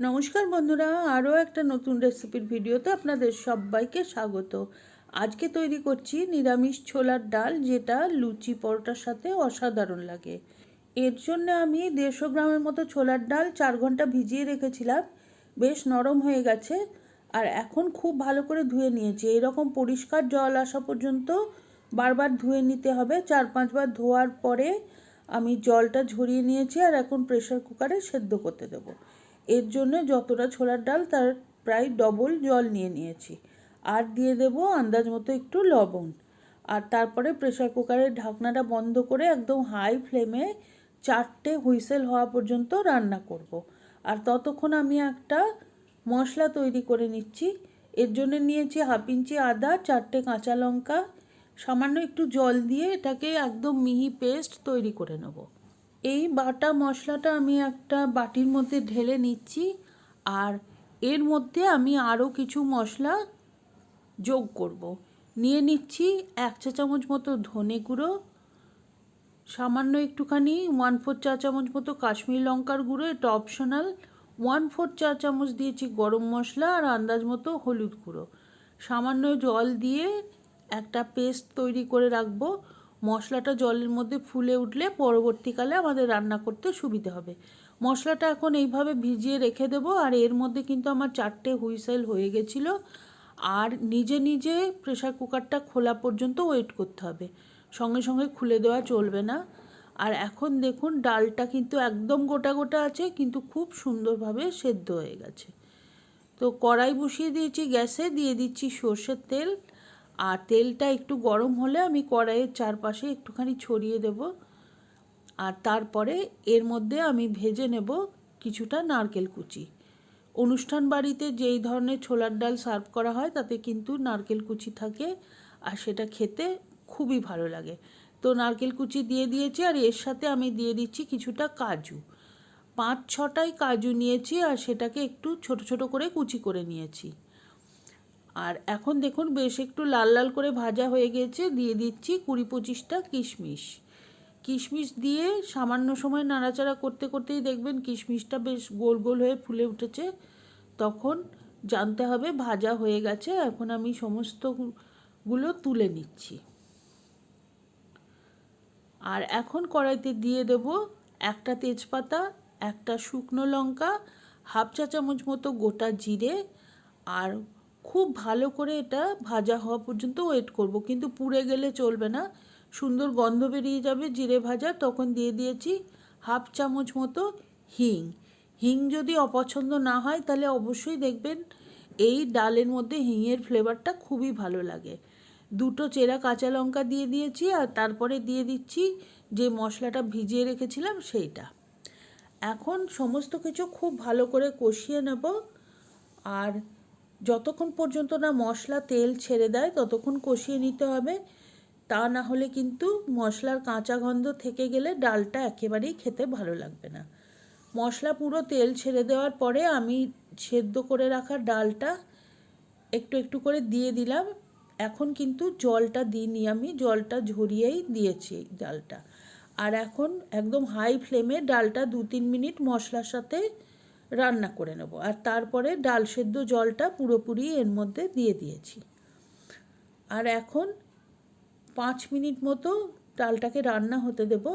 নমস্কার বন্ধুরা, আরও একটা নতুন রেসিপির ভিডিওতে আপনাদের সবাইকে স্বাগত। আজকে তৈরি করছি নিরামিষ ছোলার ডাল, যেটা লুচি পরোটার সাথে অসাধারণ লাগে। এর জন্য আমি দেড়শো গ্রামের মতো ছোলার ডাল চার ঘণ্টা ভিজিয়ে রেখেছিলাম। বেশ নরম হয়ে গেছে আর এখন খুব ভালো করে ধুয়ে নিয়েছি। এরকম পরিষ্কার জল আসা পর্যন্ত বারবার ধুয়ে নিতে হবে। চার পাঁচবার ধোয়ার পরে আমি জলটা ঝরিয়ে নিয়েছি আর এখন প্রেশার কুকারে সেদ্ধ করতে দেবো। এর জন্য যতটা ছোলার ডাল তার প্রায় ডবল জল নিয়ে নিয়েছি। আর দিয়ে দেবো আন্দাজ মতো একটু লবণ। আর তারপরে প্রেশার কুকারের ঢাকনাটা বন্ধ করে একদম হাই ফ্লেমে চারটে হুইসেল হওয়া পর্যন্ত রান্না করব। আর ততক্ষণ আমি একটা মশলা তৈরি করে নিচ্ছি। এর জন্য নিয়েছি হাফ ইঞ্চি আদা, চারটে কাঁচা লঙ্কা, সামান্য একটু জল দিয়ে এটাকে একদম মিহি পেস্ট তৈরি করে নেব। এই বাটা মশলাটা আমি একটা বাটির মধ্যে ঢেলে নিচ্ছি আর এর মধ্যে আমি আরও কিছু মশলা যোগ করব। নিয়ে নিচ্ছি এক চা চামচ মতো ধনে গুঁড়ো, সামান্য একটুখানি ওয়ান ফোর চা চামচ মতো কাশ্মীর লঙ্কার গুঁড়ো, এটা অপশনাল ওয়ান ফোর চা চামচ দিয়েছি গরম মশলা আর আন্দাজ মতো হলুদ গুঁড়ো। সামান্য জল দিয়ে একটা পেস্ট তৈরি করে রাখব। মশলাটা জলের মধ্যে ফুলে উঠলে পরবর্তীকালে আমাদের রান্না করতে সুবিধে হবে। মশলাটা এখন এইভাবে ভিজিয়ে রেখে দেবো আর এর মধ্যে কিন্তু আমার চারটে হুইসেল হয়ে গেছিল। আর নিজে নিজে প্রেশার কুকারটা খোলা পর্যন্ত ওয়েট করতে হবে। সঙ্গে সঙ্গে খুলে দেওয়া চলবে না। আর এখন দেখুন ডালটা কিন্তু একদম গোটা গোটা আছে, কিন্তু খুব সুন্দরভাবে সেদ্ধ হয়ে গেছে। তো কড়াই বসিয়ে দিয়েছি গ্যাসে, দিয়ে দিচ্ছি সর্ষের তেল। আর তেলটা একটু গরম হলে আমি কড়াইয়ের চারপাশে একটুখানি ছড়িয়ে দেব। আর তারপরে এর মধ্যে আমি ভেজে নেব কিছুটা নারকেল কুচি। অনুষ্ঠান বাড়িতে যেই ধরনের ছোলার ডাল সার্ভ করা হয়, তাতে কিন্তু নারকেল কুচি থাকে আর সেটা খেতে খুবই ভালো লাগে। তো নারকেল কুচি দিয়ে দিয়েছি আর এর সাথে আমি দিয়ে দিচ্ছি কিছুটা কাজু। পাঁচ ছটাই কাজু নিয়েছি আর সেটাকে একটু ছোট ছোট করে কুচি করে নিয়েছি। আর এখন দেখুন বেশ একটু লাল লাল করে ভাজা হয়ে গেছে। দিয়ে দিচ্ছি কুড়ি পঁচিশটা কিশমিশ। কিশমিশ দিয়ে সামান্য সময় নাড়াচাড়া করতে করতেই দেখবেন কিশমিশটা বেশ গোল গোল হয়ে ফুলে উঠেছে। তখন জানতে হবে ভাজা হয়ে গেছে। এখন আমি সমস্তগুলো তুলে নিচ্ছি। আর এখন কড়াইতে দিয়ে দেব একটা তেজপাতা, একটা শুকনো লঙ্কা, হাফ চা চামচ মতো গোটা জিরে আর খুব ভালো করে এটা ভাজা হওয়া পর্যন্ত ওয়েট করব। কিন্তু পুড়ে গেলে চলবে না। সুন্দর গন্ধ বেরিয়ে যাবে, জিরে ভাজা, তখন দিয়ে দিয়েছি হাফ চামচ মতো হিং। হিং যদি অপছন্দ না হয়, তাহলে অবশ্যই দেখবেন এই ডালের মধ্যে হিংয়ের ফ্লেভারটা খুবই ভালো লাগে। দুটো চেরা কাঁচা লঙ্কা দিয়ে দিয়েছি আর তারপরে দিয়ে দিচ্ছি যে মশলাটা ভিজিয়ে রেখেছিলাম সেইটা। এখন সমস্ত কিছু খুব ভালো করে কষিয়ে নেব। আর যতক্ষণ পর্যন্ত না মশলা তেল ছেড়ে দেয়, ততক্ষণ কষিয়ে নিতে হবে। তা না হলে কিন্তু মশলার কাঁচা গন্ধ থেকে গেলে ডালটা একেবারেই খেতে ভালো লাগবে না। মশলা পুরো তেল ছেড়ে দেওয়ার পরে আমি সেদ্ধ করে রাখা ডালটা একটু একটু করে দিয়ে দিলাম। এখন কিন্তু জলটা দিইনি আমি, জলটা ঝরিয়েই দিয়েছি ডালটা। আর এখন একদম হাই ফ্লেমে ডালটা দু তিন মিনিট মশলার সাথে রান্না করে নেব। আর তারপরে ডাল সেদ্ধ জলটা পুরোপুরি এর মধ্যে দিয়ে দিয়েছি। আর এখন পাঁচ মিনিট মতো ডালটাকে রান্না হতে দেব।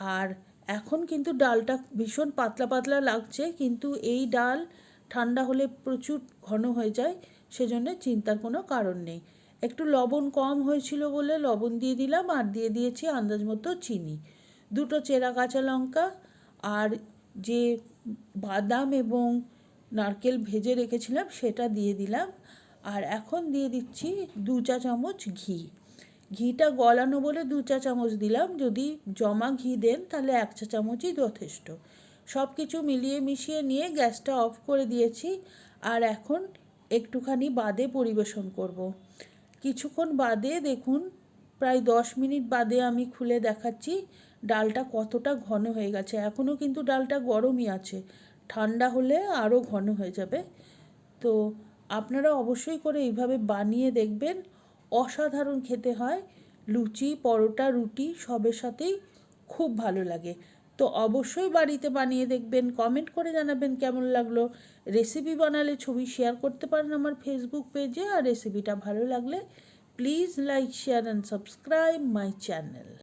আর এখন কিন্তু ডালটা ভীষণ পাতলা পাতলা লাগছে, কিন্তু এই ডাল ঠান্ডা হলে প্রচুর ঘন হয়ে যায়, সেজন্য চিন্তার কোনো কারণ নেই। একটু লবণ কম হয়েছিল বলে লবণ দিয়ে দিলাম, আর দিয়ে দিয়েছি আন্দাজ মতো চিনি। দুটো চেরা কাঁচা লঙ্কা, আর যে বাদাম এবং নারকেল ভেজে রেখেছিলাম, সেটা দিয়ে দিলাম। আর এখন দিয়ে দিচ্ছি দু চা চামচ ঘি। ঘিটা গলানো বলে দু চা চামচ দিলাম। যদি জমা ঘি দেন, তাহলে এক চা চামচই যথেষ্ট। সব কিছু মিলিয়ে মিশিয়ে নিয়ে গ্যাসটা অফ করে দিয়েছি। আর এখন একটুখানি বাদে পরিবেশন করব। কিছুক্ষণ বাদে দেখুন, প্রায় দশ মিনিট বাদে আমি খুলে দেখাচ্ছি। ডালটা কতটা ঘন হয়ে গেছে। এখনও কিন্তু ডালটা গরমই আছে। ঠান্ডা হলে আরও ঘন হয়ে যাবে। তো আপনারা অবশ্যই করে এইভাবে বানিয়ে দেখবেন। অসাধারণ খেতে হয়। লুচি, পরোটা, রুটি সবের সাথেই খুব ভালো লাগে। তো অবশ্যই বাড়িতে বানিয়ে দেখবেন। কমেন্ট করে জানাবেন কেমন লাগল। রেসিপি বানালে ছবি শেয়ার করতে পারেন আমার ফেসবুক পেজে আর রেসিপিটা ভালো লাগলে please like share and subscribe my channel